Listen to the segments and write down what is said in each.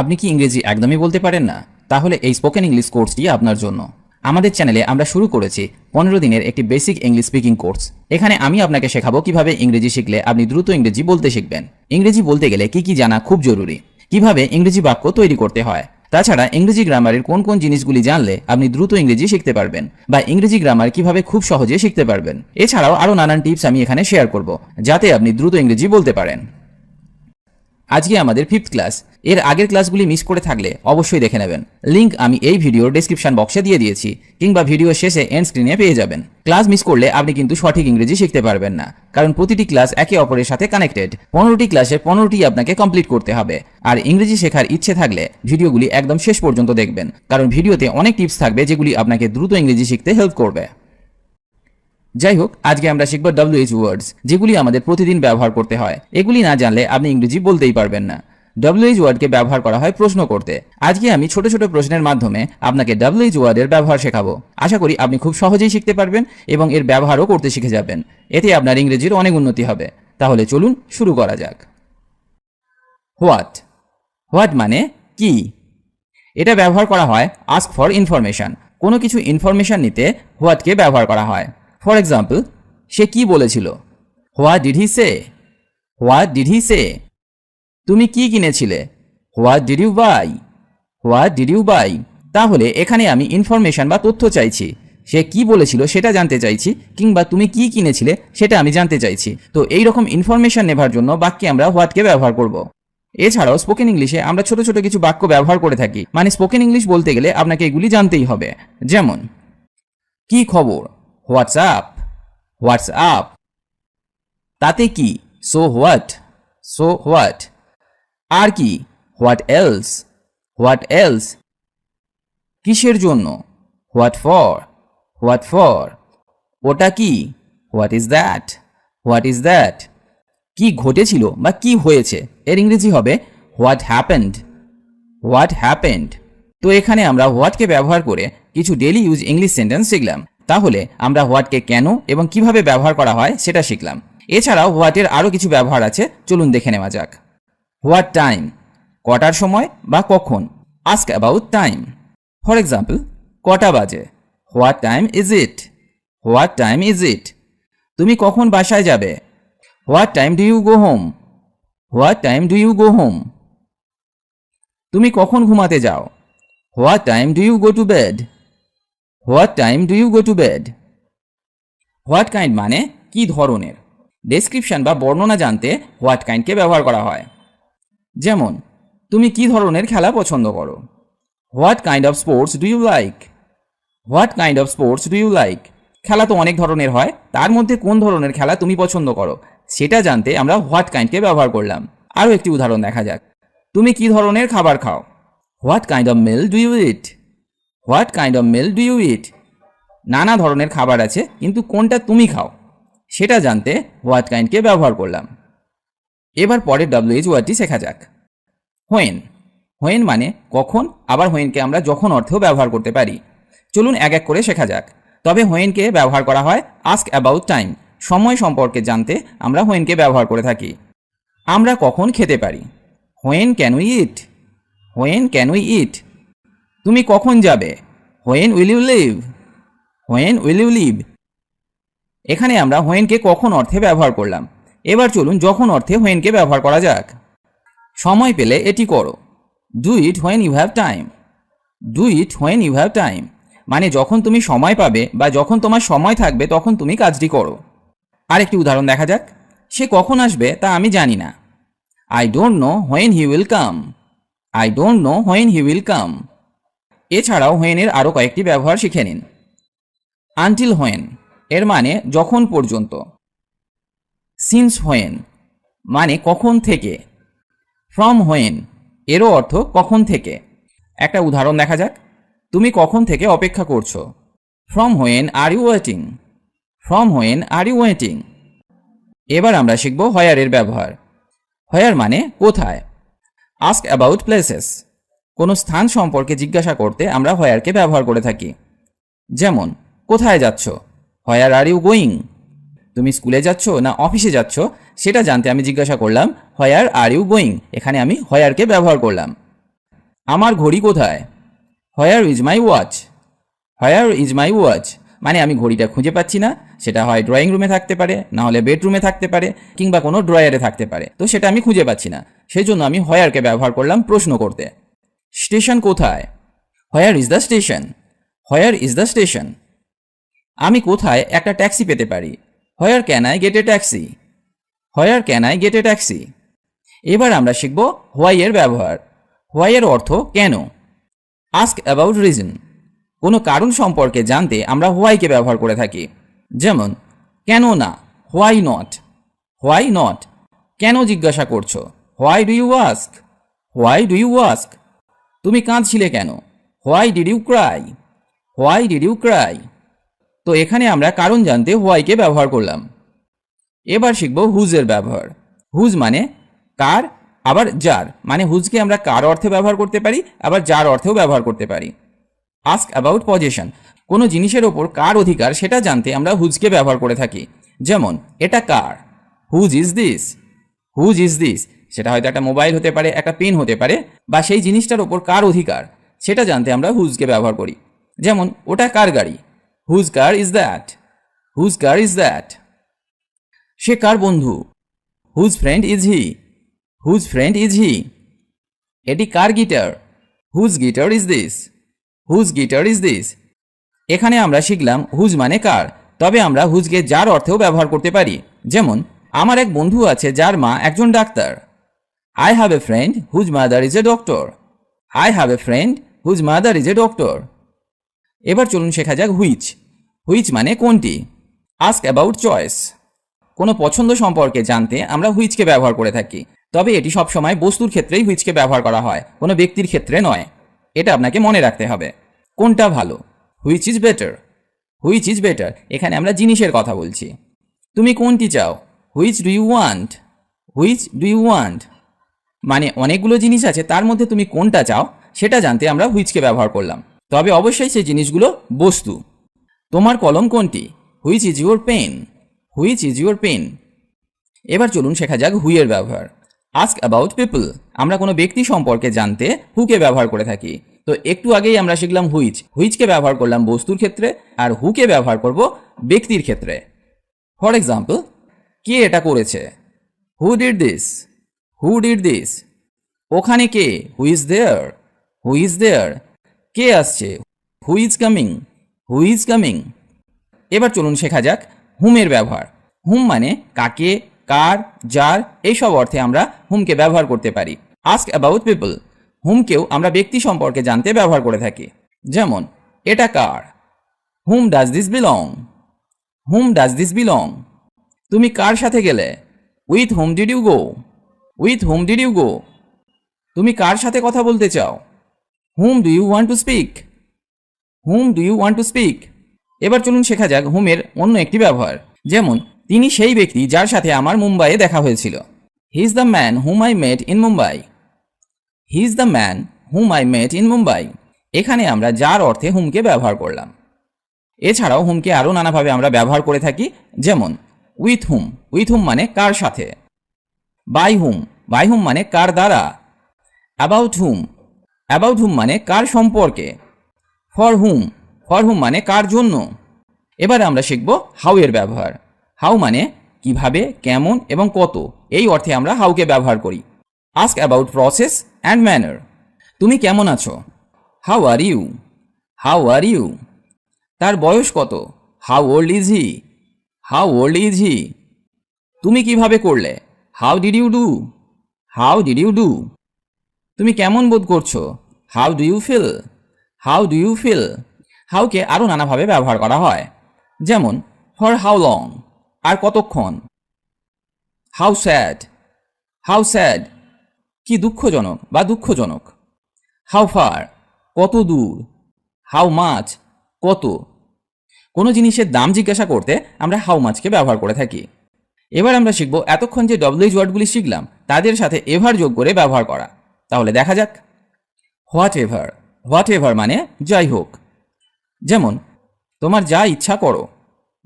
আপনি কি ইংরেজি একদমই বলতে পারেন না? তাহলে এই স্পোকেন ইংলিশ কোর্সটি আপনার জন্য। আমাদের চ্যানেলে আমরা শুরু করেছি পনেরো দিনের একটি বেসিক ইংলিশ স্পিকিং কোর্স এখানে আমি আপনাকে শেখাবো কীভাবে ইংরেজি শিখলে আপনি দ্রুত ইংরেজি বলতে শিখবেন। ইংরেজি বলতে গেলে কি কি জানা খুব জরুরি। কীভাবে ইংরেজি বাক্য তৈরি করতে হয়? তাছাড়া ইংরেজি গ্রামারের কোন কোন জিনিসগুলি জানলে আপনি দ্রুত ইংরেজি শিখতে পারবেন বা ইংরেজি গ্রামার কীভাবে খুব সহজে শিখতে পারবেন। এছাড়াও আরও নানান টিপস আমি এখানে শেয়ার করব, যাতে আপনি দ্রুত ইংরেজি বলতে পারেন। আজকে আমাদের ফিফথ ক্লাস এর আগের ক্লাসগুলি মিস করে থাকলে অবশ্যই দেখে নেবেন। লিঙ্ক আমি এই ভিডিওর ডেসক্রিপশন বক্সে দিয়ে দিয়েছি, কিংবা ভিডিও শেষে এন্ড স্ক্রিনে পেয়ে যাবেন। ক্লাস মিস করলে আপনি কিন্তু সঠিক ইংরেজি শিখতে পারবেন না, কারণ প্রতিটি ক্লাস একে অপরের সাথে কানেক্টেড পনেরোটি ক্লাসে পনেরোটি আপনাকে কমপ্লিট করতে হবে, আর ইংরেজি শেখার ইচ্ছে থাকলে ভিডিওগুলি একদম শেষ পর্যন্ত দেখবেন, কারণ ভিডিওতে অনেক টিপস থাকবে যেগুলি আপনাকে দ্রুত ইংরেজি শিখতে হেল্প করবে। যাই হোক আজকে আমরা শিখব ডব্লিউএইচ ওয়ার্ডস যেগুলি আমাদের প্রতিদিন ব্যবহার করতে হয়। এগুলি না জানলে আপনি ইংরেজি বলতেই পারবেন না। ডব্লিউএইচ ওয়ার্ডকে ব্যবহার করা হয় প্রশ্ন করতে। আজকে আমি ছোট ছোট প্রশ্নের মাধ্যমে আপনাকে ডব্লিউএইচ ওয়ার্ডের ব্যবহার শেখাবো। আশা করি আপনি খুব সহজেই শিখতে পারবেন এবং এর ব্যবহারও করতে শিখে যাবেন। এতে আপনার ইংরেজির অনেক উন্নতি হবে। তাহলে চলুন শুরু করা যাক। হোয়াট হোয়াট মানে কি? এটা ব্যবহার করা হয় আস্ক ফর ইনফরমেশন কোনো কিছু ইনফরমেশন নিতে হোয়াটকে ব্যবহার করা হয়। ফর এক্সাম্পল সে কি বলেছিল? What did he say what did he say তুমি কি কিনেছিলে? What did you buy what did you buy তাহলে এখানে আমি ইনফরমেশন বা তথ্য চাইছি। সে কি বলেছিল সেটা জানতে চাইছি, কিংবা তুমি কি কিনেছিলে সেটা আমি জানতে চাইছি। তো এই রকম ইনফরমেশন নেবার জন্য বাক্যে আমরা হোয়াটকে ব্যবহার করব। এছাড়াও স্পোকেন ইংলিশে আমরা ছোট ছোট কিছু বাক্য ব্যবহার করে থাকি। মানে স্পোকেন ইংলিশ বলতে গেলে আপনাকে এগুলি জানতেই হবে। যেমন, কি খবর? WhatsApp WhatsApp. তাতে কি? সো হোয়াট সো হোয়াট আর কি? হোয়াট এলস হোয়াট এলস কিসের জন্য? হোয়াট ফর হোয়াট ফর ওটা কি? What is that what is that কি ঘটেছিল বা কি হয়েছে? এর ইংরেজি হবে হোয়াট হ্যাপেন্ড হোয়াট হ্যাপেন্ড তো এখানে আমরা হোয়াটকে ব্যবহার করে কিছু ডেলি ইউজ ইংলিশ সেন্টেন্স শিখলাম। তাহলে আমরা হোয়াটকে কেন এবং কীভাবে ব্যবহার করা হয় সেটা শিখলাম। এছাড়াও হোয়াটের আরও কিছু ব্যবহার আছে, চলুন দেখে নেওয়া যাক। What time? কটার সময় বা কখন? Ask about time. For example, কটা বাজে? What time is it? What time is it? তুমি কখন বাসায় যাবে? What time do you go home? What time do you go home? তুমি কখন ঘুমাতে যাও? What time do you go to bed? What time do you go to bed? What kind মানে কি ধরনের? ডেসক্রিপশন বা বর্ণনা জানতে হোয়াট কাইন্ডকে ব্যবহার করা হয়। যেমন, তুমি কি ধরনের খেলা পছন্দ করো? What kind of sports do you like? What kind of sports do you like? খেলা তো অনেক ধরনের হয়, তার মধ্যে কোন ধরনের খেলা তুমি পছন্দ করো? সেটা জানতে আমরা হোয়াট কাইন্ডকে ব্যবহার করলাম। আরও একটি উদাহরণ দেখা যাক। তুমি কি ধরনের খাবার খাও? What kind of meal do you eat? What kind of meal do you eat? নানা ধরনের খাবার আছে, কিন্তু কোনটা তুমি খাও? সেটা জানতে হোয়াট কাইন্ডকে ব্যবহার করলাম। এবার পরের ডাব্লিউএইচ ওয়ার্ডটি শেখা যাক। হোয়েন। হোয়েন মানে কখন, আবার হোয়েনকে আমরা যখন অর্থেও ব্যবহার করতে পারি। চলুন এক এক করে শেখা যাক। তবে হোয়েনকে ব্যবহার করা হয় আস্ক অ্যাবাউট টাইম সময় সম্পর্কে জানতে আমরা হোয়েনকে ব্যবহার করে থাকি। আমরা কখন খেতে পারি? When can we eat? When can we eat? তুমি কখন যাবে? When will you leave when will you leave এখানে আমরা হোয়েনকে কখন অর্থে ব্যবহার করলাম। এবার চলুন যখন অর্থে হোয়েনকে ব্যবহার করা যাক। সময় পেলে এটি করো। Do it when you have time do it when you have time মানে যখন তুমি সময় পাবে বা যখন তোমার সময় থাকবে তখন তুমি কাজটি করো। আরেকটি উদাহরণ দেখা যাক। সে কখন আসবে তা আমি জানি না। I don't know when he will come I don't know when he will come এছাড়াও হোয়েনের আরও কয়েকটি ব্যবহার শিখে নিন। আনটিল হোয়েন, এর মানে যখন পর্যন্ত। সিন্স হোয়েন মানে কখন থেকে। ফ্রম হোয়েন, এরও অর্থ কখন থেকে। একটা উদাহরণ দেখা যাক। তুমি কখন থেকে অপেক্ষা করছ? From when, are you waiting? From when, are you waiting? এবার আমরা শিখব হয়ারের ব্যবহার। হয়ার মানে কোথায়? Ask about places. কোনো স্থান সম্পর্কে জিজ্ঞাসা করতে আমরা হয়ারকে ব্যবহার করে থাকি। যেমন, কোথায় যাচ্ছ? হয়ার আর ইউ গোয়িং তুমি স্কুলে যাচ্ছ না অফিসে যাচ্ছ? সেটা জানতে আমি জিজ্ঞাসা করলাম, হয়ার আর ইউ গোয়িং এখানে আমি হয়ারকে ব্যবহার করলাম। আমার ঘড়ি কোথায়? Where is my watch where is my watch মানে আমি ঘড়িটা খুঁজে পাচ্ছি না, সেটা হয় ড্রয়িং রুমে থাকতে পারে, না হলে বেডরুমে থাকতে পারে, কিংবা কোনো ড্রয়ারে থাকতে পারে। তো সেটা আমি খুঁজে পাচ্ছি না। সেই জন্য আমি হোয়ারকে ব্যবহার করলাম প্রশ্ন করতে। স্টেশন কোথায়? Where is the station where is the station আমি কোথায় একটা ট্যাক্সি পেতে পারি? Where can I get a taxi where can I get a taxi এবার আমরা শিখব হোয়াইয়ের ব্যবহার। হোয়াইয়ের অর্থ কেন? আস্ক অ্যাবাউট রিজন কোনো কারণ সম্পর্কে জানতে আমরা হোয়াইকে ব্যবহার করে থাকি। যেমন, কেন না? হোয়াই নট হোয়াই নট কেন জিজ্ঞাসা করছ? Why do you ask why do you ask তুমি কাঁদছিলে কেন? Why did you cry why did you cry তো এখানে আমরা কারণ জানতে হোয়াইকে ব্যবহার করলাম। এবার শিখব হুজের ব্যবহার। হুজ মানে কার, আবার যার। মানে হুজকে আমরা কার অর্থে ব্যবহার করতে পারি, আবার যার অর্থেও ব্যবহার করতে পারি। আস্ক অ্যাবাউট পজিশন কোনো জিনিসের ওপর কার অধিকার সেটা জানতে আমরা হুজকে ব্যবহার করে থাকি। যেমন, এটা কার? Whose is this whose is this সেটা হয়তো একটা মোবাইল হতে পারে, একটা পেন হতে পারে, বা সেই জিনিসটার ওপর কার অধিকার, সেটা জানতে আমরা হুজকে ব্যবহার করি। যেমন, ওটা কার গাড়ি? Whose car is that whose car is that সে কার বন্ধু? Whose friend is he whose friend is he এটি কার guitar? Whose guitar is this whose guitar is this এখানে আমরা শিখলাম হুজ মানে কার। তবে আমরা হুজকে যার অর্থেও ব্যবহার করতে পারি। যেমন, আমার এক বন্ধু আছে, যার মা একজন doctor. I have a friend whose mother is a doctor I have a friend whose mother is a doctor এবার চলুন শেখা যাক হুইচ হুইচ মানে কোনটি? আস্ক অ্যাবাউট চয়েস কোনো পছন্দ সম্পর্কে জানতে আমরা হুইচকে ব্যবহার করে থাকি। তবে এটি সবসময় বস্তুর ক্ষেত্রেই হুইচকে ব্যবহার করা হয়, কোনো ব্যক্তির ক্ষেত্রে নয়। এটা আপনাকে মনে রাখতে হবে। কোনটা ভালো? Which is better which is better এখানে আমরা জিনিসের কথা বলছি। তুমি কোনটি চাও? Which do you want which do you want মানে অনেকগুলো জিনিস আছে, তার মধ্যে তুমি কোনটা চাও সেটা জানতে আমরা হুইচকে ব্যবহার করলাম। তবে অবশ্যই সেই জিনিসগুলো বস্তু। তোমার কলম কোনটি? Which is your pen. Which is your pen. এবার চলুন শেখা যাক হুইয়ের ব্যবহার। Ask about people. আমরা কোনো ব্যক্তি সম্পর্কে জানতে হুকে ব্যবহার করে থাকি। তো একটু আগেই আমরা শিখলাম হুইচ। হুইচকে ব্যবহার করলাম বস্তুর ক্ষেত্রে আর হুকে ব্যবহার করব ব্যক্তির ক্ষেত্রে। ফর এক্সাম্পল, কে এটা করেছে? Who did this? Who did this ওখানে কে? Who is there who is there কে আসছে? Who is coming who is coming এবার চলুন শেখা যাক হুমের ব্যবহার। হুম মানে কাকে, কার, যার, এইসব অর্থে আমরা হুমকে ব্যবহার করতে পারি। আস্ক অ্যাবাউট পিপল হুমকেও আমরা ব্যক্তি সম্পর্কে জানতে ব্যবহার করে থাকি। যেমন, এটা কার? Whom does this belong whom does this belong তুমি কার সাথে গেলে? With whom did you go with whom did you go তুমি কার সাথে কথা বলতে চাও? Whom do you want to speak whom do you want to speak এবার চলুন শেখা যাক হুমের অন্য একটি ব্যবহার। যেমন, তিনি সেই ব্যক্তি যার সাথে আমার মুম্বাইয়ে দেখা হয়েছিল। He is the man whom I met in Mumbai he is the man whom I met in Mumbai এখানে আমরা যার অর্থে হুমকে ব্যবহার করলাম। এছাড়াও হুমকে আরও নানাভাবে আমরা ব্যবহার করে থাকি। যেমন উইথ হুম উইথ হুম মানে কার সাথে? বাই হুম বাই হুম মানে কার দ্বারা? অ্যাবাউট হুম অ্যাবাউট হুম মানে কার সম্পর্কে? ফর হুম ফর হুম মানে কার জন্য? এবার আমরা শিখব হাউ এর ব্যবহার। হাউ মানে কীভাবে, কেমন এবং কত। এই অর্থে আমরা হাউকে ব্যবহার করি। Ask about process and manner তুমি কেমন আছো? How are you how are you তার বয়স কত? How old is he how old is he তুমি কীভাবে করলে? How did you do how did you do তুমি কেমন বোধ করছ? How do you feel how do you feel হাউকে আরও নানাভাবে ব্যবহার করা হয়। যেমন ফর হাউ লং আর কতক্ষণ? হাউ স্যাড হাউ স্যাড কি দুঃখজনক বা দুঃখজনক? হাউ ফার কত দূর? হাউ মাছ কত? কোনো জিনিসের দাম জিজ্ঞাসা করতে আমরা হাউ মাছকে ব্যবহার করে থাকি। এবার আমরা শিখব এতক্ষণ যে ডব্লিউজ ওয়ার্ডগুলি শিখলাম, তাদের সাথে এভার যোগ করে ব্যবহার করা। তাহলে দেখা যাক। হোয়াট এভার হোয়াট এভার মানে যাই হোক। যেমন, তোমার যা ইচ্ছা করো।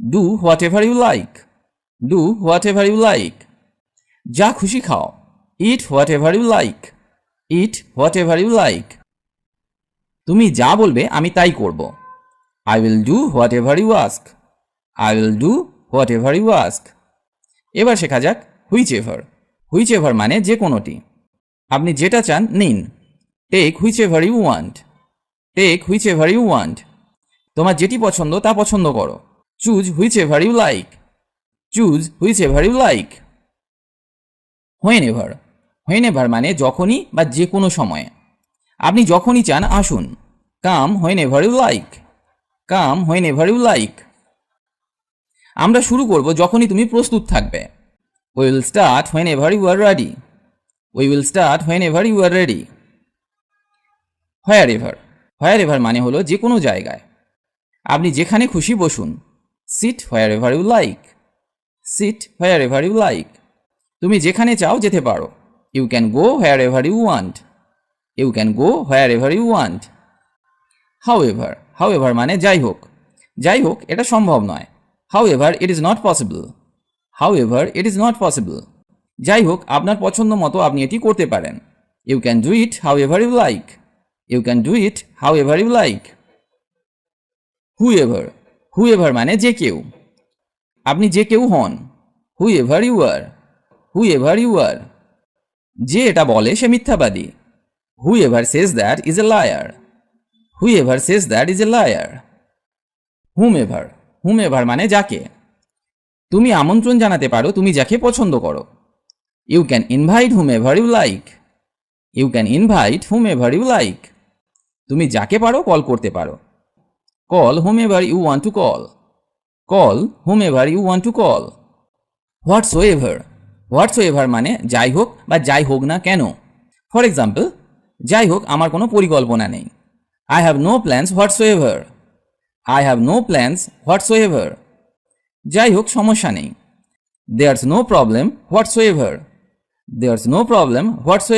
Do whatever you like do whatever you like যা খুশি খাও। Eat whatever you like eat whatever you like তুমি যা বলবে, আমি তাই করব। I will do whatever you ask I will do whatever you ask এবার শেখা যাক হুইচ এভার হুইচ এভার মানে যে কোনোটি। আপনি যেটা চান, নিন। Take whichever you want take whichever you want তোমার যেটি পছন্দ, তা পছন্দ করো। Choose whichever you like choose whichever you like whenever whenever মানে যখনই বা যে কোনো সময়ে। আপনি যখনই চান, আসুন। Come whenever you like come whenever you like আমরা শুরু করব যখনই তুমি প্রস্তুত থাকবে। We will start whenever you are ready we will start whenever you are ready wherever wherever মানে হলো যে কোনো জায়গায়। আপনি যেখানে খুশি বসুন। Sit wherever you like sit wherever you like তুমি যেখানে চাও যেতে পারো। You can go wherever you want you can go wherever you want however however মানে যাই হোক। যাই হোক, এটা সম্ভব নয়। However it is not possible however it is not possible যাই হোক আপনার পছন্দ মতো আপনি এটি করতে পারেন। You can do it however you like you can do it however you like whoever whoever মানে যে কেউ। আপনি যে কেউ হন। Who ever you are whoever you are যে এটা বলে সে মিথ্যাবাদী। Whoever says that is a liar whoever says that is a liar whomever whomever মানে যাকে। তুমি আমন্ত্রণ জানাতে পারো, তুমি যাকে পছন্দ করো। You can invite whomever you like you can invite whomever you like তুমি যাকে পারো কল করতে পারো। Call whomever you want to call call whomever you want to call whatsoever whatsoever মানে যাই হোক বা যাই হোক না কেন। ফর এক্সাম্পল যাই হোক, আমার কোনো পরিকল্পনা নেই। I have no plans whatsoever I have no plans what's যাই হোক সমস্যা নেই। There's no problem whatsoever there's no problem what's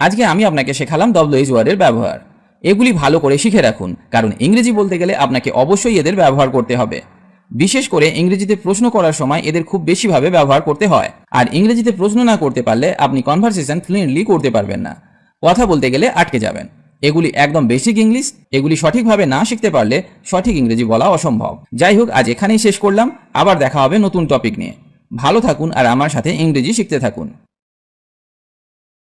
আজকে আমি আপনাকে শেখালাম ডব্লিউএইচ ওয়ার্ডের ব্যবহার। এগুলি ভালো করে শিখে রাখুন, কারণ ইংরেজি বলতে গেলে আপনাকে অবশ্যই এদের ব্যবহার করতে হবে। বিশেষ করে ইংরেজিতে প্রশ্ন করার সময় এদের খুব বেশিভাবে ব্যবহার করতে হয়। আর ইংরেজিতে প্রশ্ন না করতে পারলে আপনি কনভারসেশন ফ্লুয়েন্টলি করতে পারবেন না। কথা বলতে গেলে আটকে যাবেন। এগুলি একদম বেসিক ইংলিশ এগুলি সঠিকভাবে না শিখতে পারলে সঠিক ইংরেজি বলা অসম্ভব। যাই হোক, আজ এখানেই শেষ করলাম, আবার দেখা হবে নতুন টপিক নিয়ে। ভালো থাকুন আর আমার সাথে ইংরেজি শিখতে থাকুন।